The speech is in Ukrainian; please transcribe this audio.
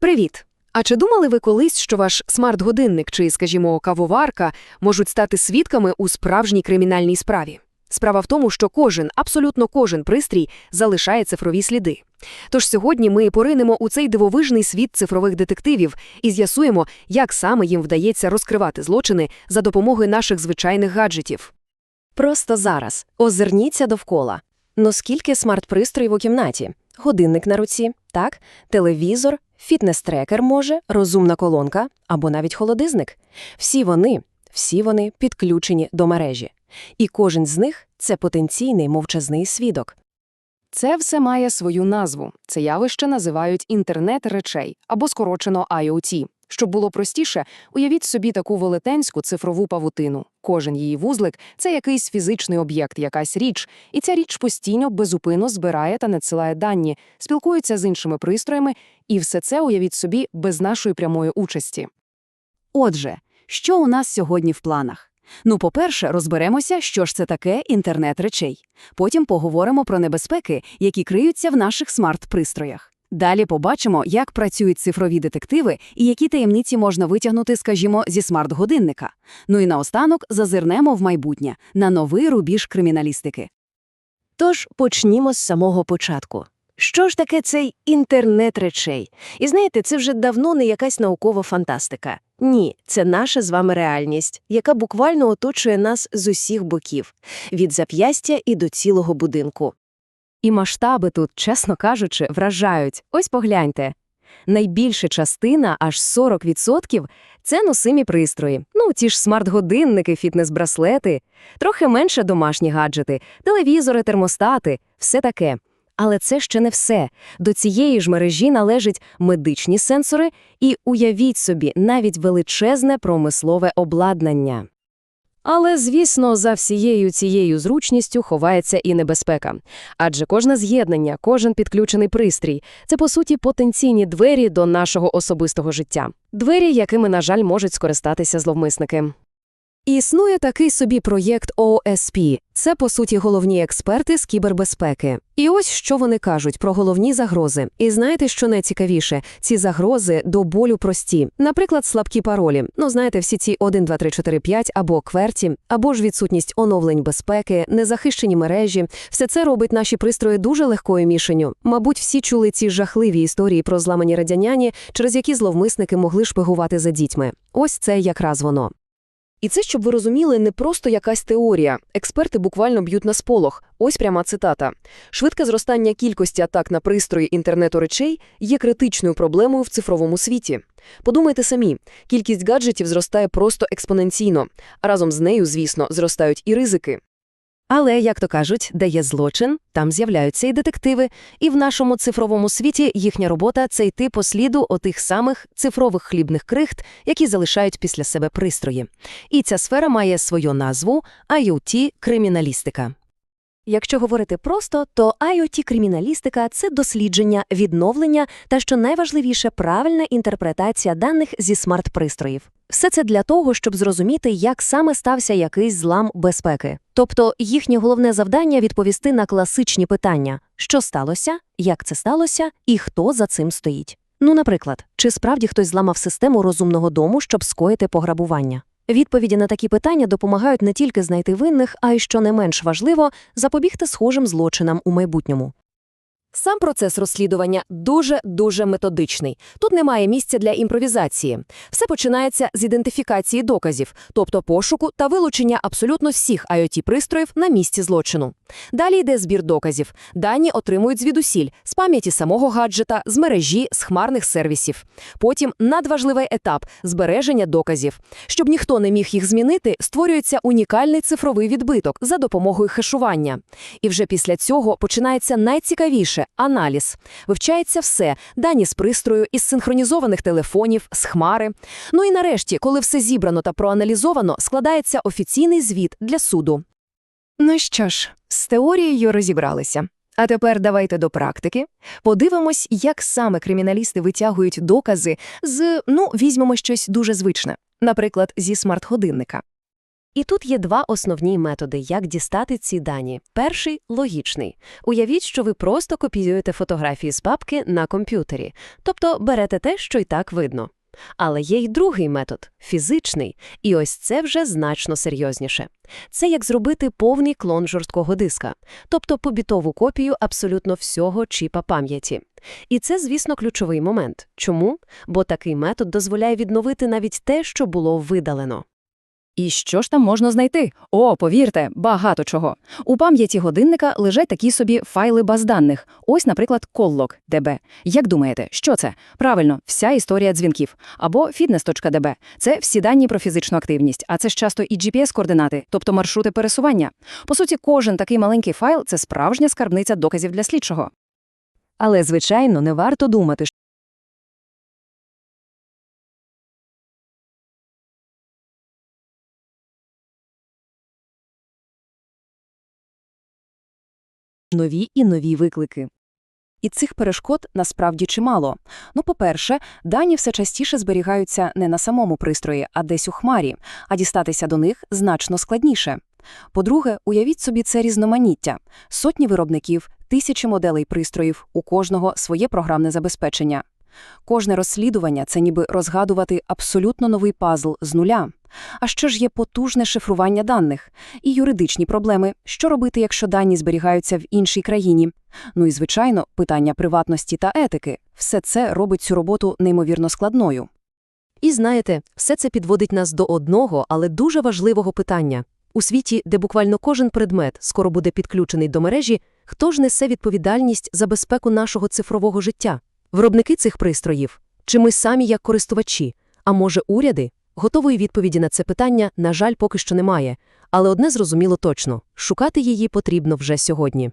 Привіт! А чи думали ви колись, що ваш смарт-годинник чи, скажімо, кавоварка можуть стати свідками у справжній кримінальній справі? Справа в тому, що кожен, абсолютно кожен пристрій залишає цифрові сліди. Тож сьогодні ми поринемо у цей дивовижний світ цифрових детективів і з'ясуємо, як саме їм вдається розкривати злочини за допомогою наших звичайних гаджетів. Просто зараз. Озирніться довкола. Ну скільки смарт-пристроїв у кімнаті? Годинник на руці, так? Телевізор, фітнес-трекер може, розумна колонка або навіть холодизник. Всі вони, всі вони підключені до мережі. І кожен з них – це потенційний мовчазний свідок. Це все має свою назву. Це явище називають інтернет речей або скорочено IoT. Щоб було простіше, уявіть собі таку велетенську цифрову павутину. Кожен її вузлик це якийсь фізичний об'єкт, якась річ, і ця річ постійно безупинно збирає та надсилає дані, спілкується з іншими пристроями, і все це уявіть собі без нашої прямої участі. Отже, що у нас сьогодні в планах? Ну, по-перше, розберемося, що ж це таке інтернет речей. Потім поговоримо про небезпеки, які криються в наших смарт-пристроях. Далі побачимо, як працюють цифрові детективи і які таємниці можна витягнути, скажімо, зі смарт-годинника. Ну і наостанок зазирнемо в майбутнє, на новий рубіж криміналістики. Тож почнімо з самого початку. Що ж таке цей інтернет речей? І знаєте, це вже давно не якась наукова фантастика. Ні, це наша з вами реальність, яка буквально оточує нас з усіх боків, від зап'ястя і до цілого будинку. І масштаби тут, чесно кажучи, вражають. Ось погляньте. Найбільша частина, аж 40%, це носимі пристрої. Ну, ті ж смарт-годинники, фітнес-браслети, трохи менше домашні гаджети, телевізори, термостати, все таке. Але це ще не все. До цієї ж мережі належать медичні сенсори і, уявіть собі, навіть величезне промислове обладнання. Але, звісно, за всією цією зручністю ховається і небезпека. Адже кожне з'єднання, кожен підключений пристрій – це, по суті, потенційні двері до нашого особистого життя. Двері, якими, на жаль, можуть скористатися зловмисники. Існує такий собі проєкт OSP – це, по суті, головні експерти з кібербезпеки. І ось що вони кажуть про головні загрози. І знаєте, що найцікавіше? Ці загрози до болю прості. Наприклад, слабкі паролі. Ну, знаєте, всі ці 1, 2, 3, 4, 5 або кверті, або ж відсутність оновлень безпеки, незахищені мережі. Все це робить наші пристрої дуже легкою мішенню. Мабуть, всі чули ці жахливі історії про зламані радяняні, через які зловмисники могли шпигувати за дітьми. Ось це якраз воно. І це, щоб ви розуміли, не просто якась теорія. Експерти буквально б'ють на сполох. Ось пряма цитата. Швидке зростання кількості атак на пристрої інтернету речей є критичною проблемою в цифровому світі. Подумайте самі, кількість гаджетів зростає просто експоненційно, а разом з нею, звісно, зростають і ризики. Але, як то кажуть, де є злочин, там з'являються і детективи, і в нашому цифровому світі їхня робота – це йти по сліду отих самих цифрових хлібних крихт, які залишають після себе пристрої. І ця сфера має свою назву IoT-криміналістика. Якщо говорити просто, то IoT-криміналістика – це дослідження, відновлення та, що найважливіше, правильна інтерпретація даних зі смарт-пристроїв. Все це для того, щоб зрозуміти, як саме стався якийсь злам безпеки. Тобто їхнє головне завдання – відповісти на класичні питання – що сталося, як це сталося і хто за цим стоїть. Ну, наприклад, чи справді хтось зламав систему розумного дому, щоб скоїти пограбування? Відповіді на такі питання допомагають не тільки знайти винних, а й, що не менш важливо, запобігти схожим злочинам у майбутньому. Сам процес розслідування дуже-дуже методичний. Тут немає місця для імпровізації. Все починається з ідентифікації доказів, тобто пошуку та вилучення абсолютно всіх IoT-пристроїв на місці злочину. Далі йде збір доказів. Дані отримують звідусіль, з пам'яті самого гаджета, з мережі, з хмарних сервісів. Потім надважливий етап – збереження доказів. Щоб ніхто не міг їх змінити, створюється унікальний цифровий відбиток за допомогою хешування. І вже після цього починається найцікавіше – аналіз. Вивчається все – дані з пристрою, із синхронізованих телефонів, з хмари. Ну і нарешті, коли все зібрано та проаналізовано, складається офіційний звіт для суду. Ну що ж, з теорією розібралися. А тепер давайте до практики. Подивимось, як саме криміналісти витягують докази з, ну, візьмемо щось дуже звичне, наприклад, зі смарт-годинника. І тут є два основні методи, як дістати ці дані. Перший – логічний. Уявіть, що ви просто копіюєте фотографії з папки на комп'ютері, тобто берете те, що й так видно. Але є й другий метод – фізичний, і ось це вже значно серйозніше. Це як зробити повний клон жорсткого диска, тобто побітову копію абсолютно всього чіпа пам'яті. І це, звісно, ключовий момент. Чому? Бо такий метод дозволяє відновити навіть те, що було видалено. І що ж там можна знайти? О, повірте, багато чого. У пам'яті годинника лежать такі собі файли баз даних. Ось, наприклад, Colloc DB. Як думаєте, що це? Правильно, вся історія дзвінків. Або fitness.db. Це всі дані про фізичну активність, а це ж часто і GPS-координати, тобто маршрути пересування. По суті, кожен такий маленький файл – це справжня скарбниця доказів для слідчого. Але, звичайно, не варто думати, нові і нові виклики. І цих перешкод насправді чимало. Ну, по-перше, дані все частіше зберігаються не на самому пристрої, а десь у хмарі, а дістатися до них значно складніше. По-друге, уявіть собі це різноманіття. Сотні виробників, тисячі моделей пристроїв, у кожного своє програмне забезпечення. Кожне розслідування – це ніби розгадувати абсолютно новий пазл з нуля. А що ж є потужне шифрування даних? І юридичні проблеми. Що робити, якщо дані зберігаються в іншій країні? Ну і, звичайно, питання приватності та етики. Все це робить цю роботу неймовірно складною. І знаєте, все це підводить нас до одного, але дуже важливого питання. У світі, де буквально кожен предмет скоро буде підключений до мережі, хто ж несе відповідальність за безпеку нашого цифрового життя? Виробники цих пристроїв? Чи ми самі як користувачі? А може уряди? Готової відповіді на це питання, на жаль, поки що немає. Але одне зрозуміло точно – шукати її потрібно вже сьогодні.